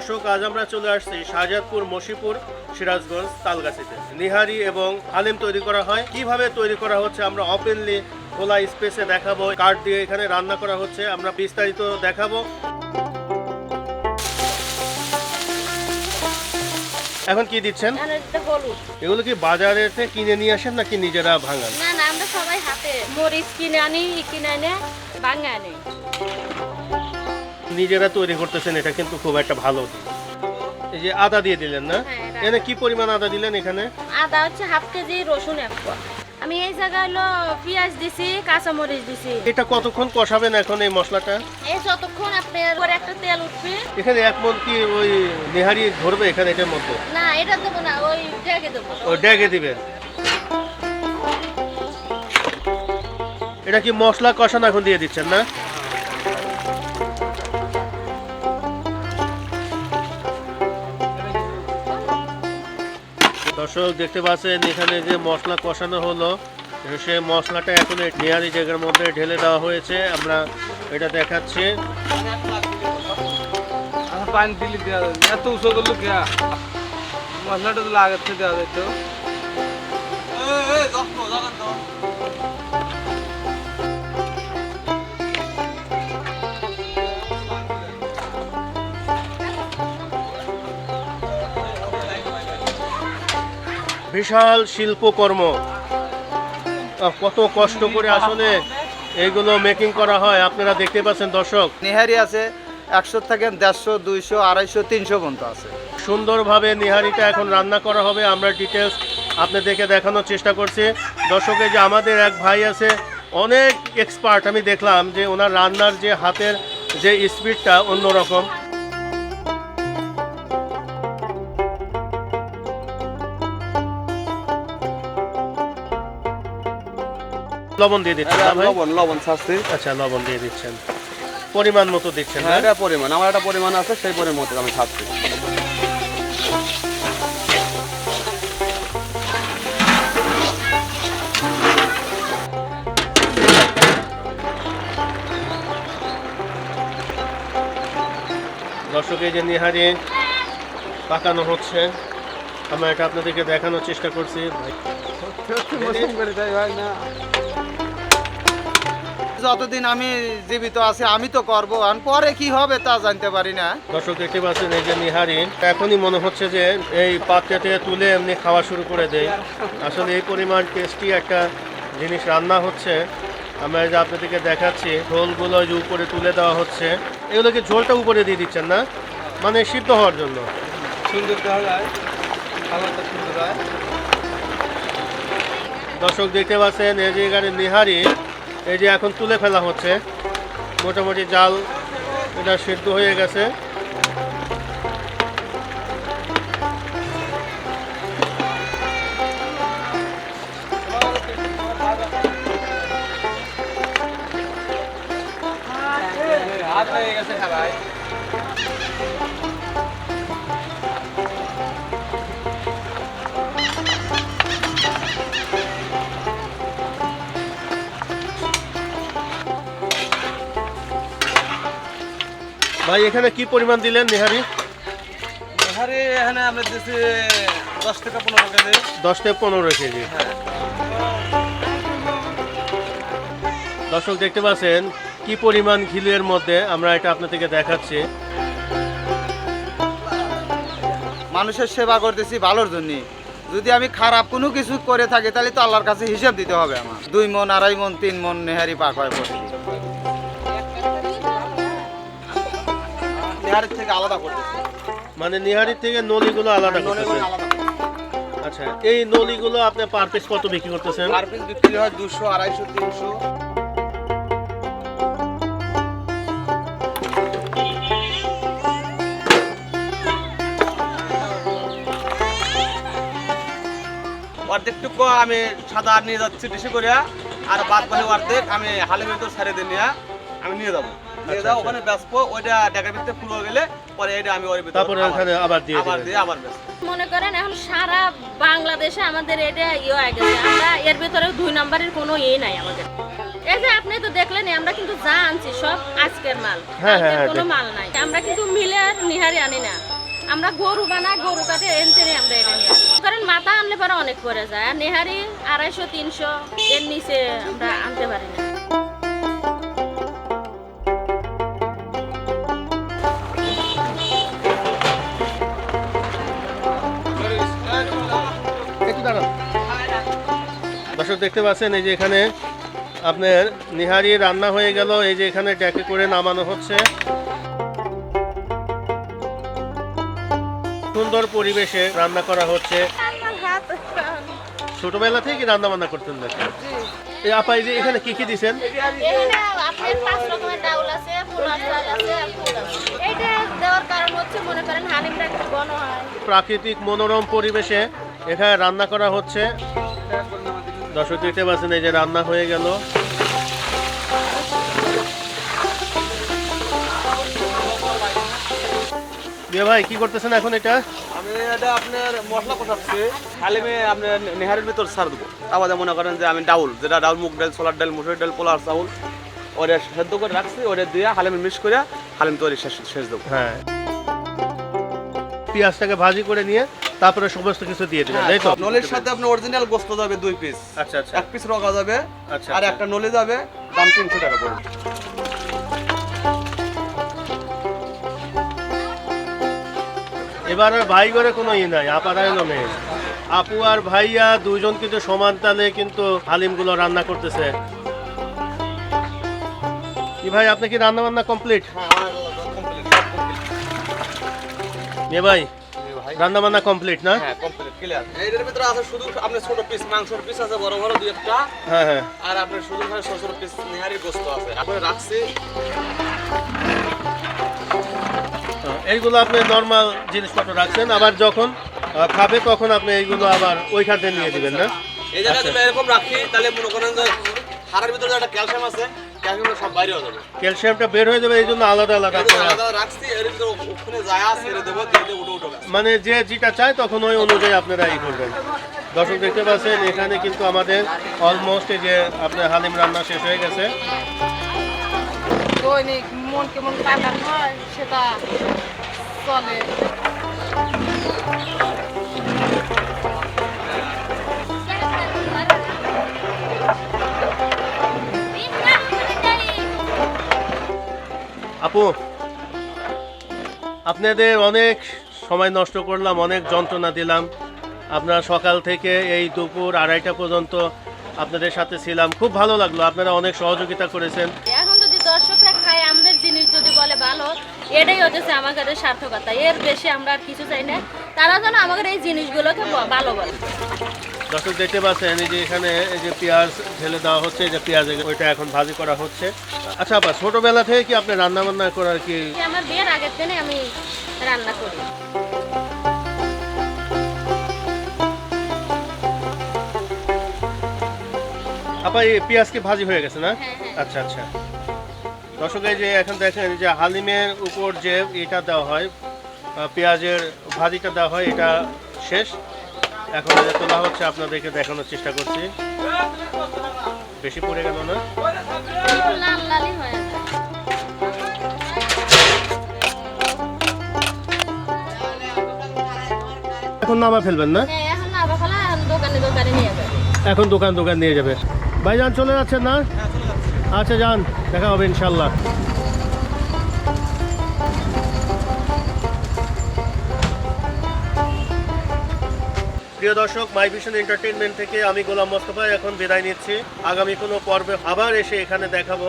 দর্শক আজ আমরা চলে আসছি শাহজাদপুর মশিপুর সিরাজগঞ্জ তালগাছিতে। নিহারি এবং হালিম তৈরি করা হয়। কীভাবে তৈরি করা হচ্ছে আমরা ওপেনলি খোলা স্পেসে দেখাবো। কাঠ দিয়ে এখানে রান্না করা হচ্ছে আমরা বিস্তারিত দেখাবো। এখন কি দিচ্ছেন? এগুলো কি বাজারে থেকে কিনে নিয়ে আসেন নাকি নিজেরা ভাঙান? না না আমরা সবাই হাতে। মরিচ কিনে আনি কিনে আনে ভাঙে আনি। নিজেরা তৈরি করতেছেন এটা কিন্তু খুব একটা ভালো দিক। এই যে আদা দিয়ে দিলেন না? হ্যাঁ, এনে কি পরিমাণ আদা দিলেন এখানে? আদা হচ্ছে হাফ কেজি রসুন এক। আমি এই জায়গায় হলো পেঁয়াজ দিছি কাঁচা মরিচ দিছি। এটা কতক্ষণ কষাবেন এখন এই মশলাটা? এই যতক্ষণ আপনার পরে একটা তেল উঠবে। এখানে এক মন কি ওই নেহারি ধরবে এখানে এটার মধ্যে? না এটা দেবো না ওই ডেকে দেবো। ও ড্যাগে দিবেন। এটা কি মশলা কষানো এখন দিয়ে দিচ্ছেন না? দর্শক দেখতে পাচ্ছেন এখানে যে মশলা কষানো হলো সে মশলাটা এখন এই নেহারি জায়গার মধ্যে ঢেলে দেওয়া হয়েছে। আমরা এটা দেখাচ্ছি। আচ্ছা পানি দিলি এত উঁচু করল কে? মশলাটা তো লাগাচ্ছে দেওয়া যেত বিশাল শিল্পকর্ম। কত কষ্ট করে আসলে এইগুলো মেকিং করা হয় আপনারা দেখতে পাচ্ছেন দর্শক। নিহারি আছে একশো থেকে দেড়শো দুইশো আড়াইশো তিনশো পর্যন্ত আছে। সুন্দরভাবে নিহারিটা এখন রান্না করা হবে আমরা ডিটেলস আপনাদেরকে দেখানোর চেষ্টা করছি। দর্শকে যে আমাদের এক ভাই আছে অনেক এক্সপার্ট আমি দেখলাম যে ওনার রান্নার যে হাতের যে স্পিডটা অন্যরকম। লবণ দিয়ে দিচ্ছেন না ভাই? লবণ লবণ ছাড়ছি। আচ্ছা লবণ দিয়ে দিচ্ছেন। পরিমাণ মতো দিচ্ছেন হ্যাঁ না? এটা পরিমাণ। আমার একটা পরিমাণ আছে সেই পরিমাণ মতো আমি খাচ্ছি দর্শক এই যে নিহারি পাকানো হচ্ছে আমরা এটা আপনাদেরকে দেখানোর চেষ্টা করছি। ভাই যতদিন আমি জীবিত আছি আমি তো করব। আর পরে কি হবে তা জানতে পারি না। দর্শক দেখতে পাচ্ছেন এই যে নিহারি এখনই মনে হচ্ছে যে এই পাত্রে থেকে তুলে এমনি খাওয়া শুরু করে দেয়। আসলে এই পরিমাণ টেস্টি একটা জিনিস রান্না হচ্ছে। আমরা যে আপনাদেরকে দেখাচ্ছি ঝোলগুলো যে উপরে তুলে দেওয়া হচ্ছে। এগুলোকে ঝোলটা উপরে দিয়ে দিচ্ছেন না? মানে সিদ্ধ হওয়ার জন্য। সুন্দর দর্শক দেখতে পাচ্ছেন এই যে এখানে নিহারি এই যে এখন তুলে ফেলা হচ্ছে। মোটামুটি জাল এটা সিদ্ধ হয়ে গেছে। ভাই এখানে কি পরিমাণ দিলেন নিহারি? আরে এখানে আমরা দিয়েছি দশ টাকা পনেরো কেজি। দশ থেকে পনেরো কেজি। দর্শক দেখতে পাচ্ছেন কি পরিমাণ ঘিলের মধ্যে আমরা এটা আপনাদেরকে দেখাচ্ছি। মানুষের সেবা করতেছি ভালোর জন্য। যদি আমি খারাপ কোনো কিছু করে থাকি তাহলে তো আল্লাহর কাছে হিসাব দিতে হবে আমার। দুই মন আড়াই মন তিন মন নেহারি পাক হয় প্রতিদিন। নেহারির থেকে আলাদা করতেছি। মানে নিহারির থেকে নলিগুলো আলাদা নলে আলাদা আচ্ছা এই নলিগুলো আপনি পার পিস কত বিক্রি করতেছেন? পার পিস বিক্রি হয় দুশো আড়াইশো তিনশো। অর্ধেকটুকু আমি সাদা নিয়ে যাচ্ছি বেশি করে আর বাদ বাকি অর্ধেক আমি হালে ভিতর ছেড়ে দিয়ে নিয়ে আমি নিয়ে যাব। নিয়ে আচ্ছা, যাও আচ্ছা। ওখানে বেচবো ওইটা টাকার ভিতরে পুরো গেলে পরে এটা আমি ওর ভিতরে তারপরে ওখানে আবার দিয়ে আবার দিয়ে আবার মনে করেন এখন সারা বাংলাদেশে আমাদের এটা ইয়ে হয়ে গেছে আমরা এর ভিতরে দুই নম্বরের কোনো ইয়ে নাই আমাদের। এই যে আপনি তো দেখলেন আমরা কিন্তু যা আনছি সব আজকের মাল। হ্যাঁ, হ্যাঁ, হ্যাঁ, কোনো মাল নাই। আমরা কিন্তু মিলে আর নিহারি আনি না। আমরা গরু বানাই গরু কাটে এনতে আমরা এটা নিয়ে। কারণ মাথা আনলে পরে অনেক পড়ে যায় আর নেহারি আড়াইশো তিনশো এর নিচে আমরা আনতে পারি না। দর্শক দেখতে পাচ্ছেন এই যে এখানে আপনার নিহারি রান্না হয়ে গেল এই যে এখানে ডেকে করে নামানো হচ্ছে। সুন্দর পরিবেশে রান্না করা হচ্ছে। ছোটবেলা থেকে রান্না বান্না করতেন নাকি? এই আপা এই যে এখানে কি কি দিছেন? প্রাকৃতিক মনোরম পরিবেশে এখানে রান্না করা হচ্ছে। দর্শক দেখতে পাচ্ছেন এই যে রান্না হয়ে গেল। দিয়ে ভাই কি করতেছেন এখন এটা? আমি এটা আপনার মশলা কষাচ্ছি। হালিমে আপনার নেহারের ভিতর সার দেবো। আবার মনে করেন যে আমি ডাউল যেটা ডাউল মুগ ডাল ছোলার ডাল মুসুর ডাল পোলার চাউল ওটা সেদ্ধ করে রাখছি ওটা দিয়ে হালিমে মিক্স করে হালিম তৈরি শেষ শেষ দেবো। হ্যাঁ। পেঁয়াজটাকে ভাজি করে নিয়ে তারপরে সমস্ত কিছু দিয়ে দিবেন তাই তো? নলের সাথে আপনার অরিজিনাল গোস্ত যাবে দুই পিস আচ্ছা আচ্ছা। এক পিস রকা যাবে আচ্ছা, আর আচ্ছা। একটা নলে যাবে দাম তিনশো টাকা পড়বে। এবার আর ভাই করে কোনো ই নাই আপারা এলো মেয়ে আপু আর ভাইয়া দুইজন কিন্তু সমান তালে কিন্তু হালিমগুলো রান্না করতেছে। কি ভাই আপনি কি রান্না বান্না কমপ্লিট এ ভাই। রান্না বান্না কমপ্লিট না? হ্যাঁ কমপ্লিট ক্লিয়ার এর ভিতরে আছে শুধু আপনার ছোট পিস মাংসের পিস আছে বড় বড় দুই একটা। হ্যাঁ হ্যাঁ। আর আপনার শুধু ছোট ছোট পিস নেহারির গোস্ত আছে। আপনি রাখছি। এইগুলো আপনি নর্মাল জিনিসপত্র রাখছেন আবার যখন খাবে তখন আপনি এইগুলো আবার ওই খাতে নিয়ে দিবেন না? এই জায়গায় যদি এরকম রাখি তাহলে মনে করেন যে হাড়ের ভিতরে একটা ক্যালসিয়াম আছে ক্যালসিয়াম সব বাইরে হয়ে যাবে। ক্যালসিয়ামটা বের হয়ে যাবে এই জন্য আলাদা আলাদা করে। আলাদা রাখছি এর ভিতরে ওখানে যায় ছেড়ে দেবো দিয়ে দিয়ে উঠে উঠে মানে যে যেটা চায় তখন ওই অনুযায়ী আপনারা ই করবেন। দর্শক দেখতে পাচ্ছেন এখানে কিন্তু আমাদের অলমোস্ট এই যে আপনার হালিম রান্না শেষ হয়ে গেছে। দৈনিক মন কেমন কাটান হয় সেটা চলে। আপু, আপনাদের অনেক সময় নষ্ট করলাম, অনেক যন্ত্রণা দিলাম। আপনারা সকাল থেকে এই দুপুর আড়াইটা পর্যন্ত আপনাদের সাথে ছিলাম। খুব ভালো লাগল, আপনারা অনেক সহযোগিতা করেছেন। এখন যদি দর্শকরা খায়, আমাদের জিনিস যদি বলে ভালো, এটাই হচ্ছে আমাদের সার্থকতা। এর বেশি আমরা আর কিছু চাই না। তারা যেন আমাদের এই জিনিসগুলোকে ভালো বলে। দর্শক দেখতে পাচ্ছেন এই যে এখানে এই যে পেঁয়াজ ঢেলে দেওয়া হচ্ছে এই যে পেঁয়াজ ওইটা এখন ভাজি করা হচ্ছে। আচ্ছা আপা ছোটবেলা থেকে কি আপনি রান্না বান্না করার কি আমার বিয়ের আগের দিনে আমি রান্না করি। আপা এই পেঁয়াজ কি ভাজি হয়ে গেছে না? হ্যাঁ, হ্যাঁ। আচ্ছা আচ্ছা। দর্শক এই যে এখন দেখেন যে হালিমের উপর যে এটা দেওয়া হয় পেঁয়াজের ভাজিটা দেওয়া হয় এটা শেষ। এখন এটা তোলা হচ্ছে, আপনাদেরকে দেখানোর চেষ্টা করছি। বেশি পড়ে গেল না? এখন নামা ফেলবেন না? এখন না এখন দোকানে দোকানে নিয়ে যাবে এখন দোকান দোকান নিয়ে যাবে। ভাইজান চলে যাচ্ছেন না? আচ্ছা যান, দেখা হবে ইনশাল্লাহ। প্রিয় দর্শক মাই ভিশন এন্টারটেনমেন্ট থেকে আমি গোলাম মোস্তফা এখন বিদায় নিচ্ছি। আগামী কোনো পর্বে আবার এসে এখানে দেখাবো।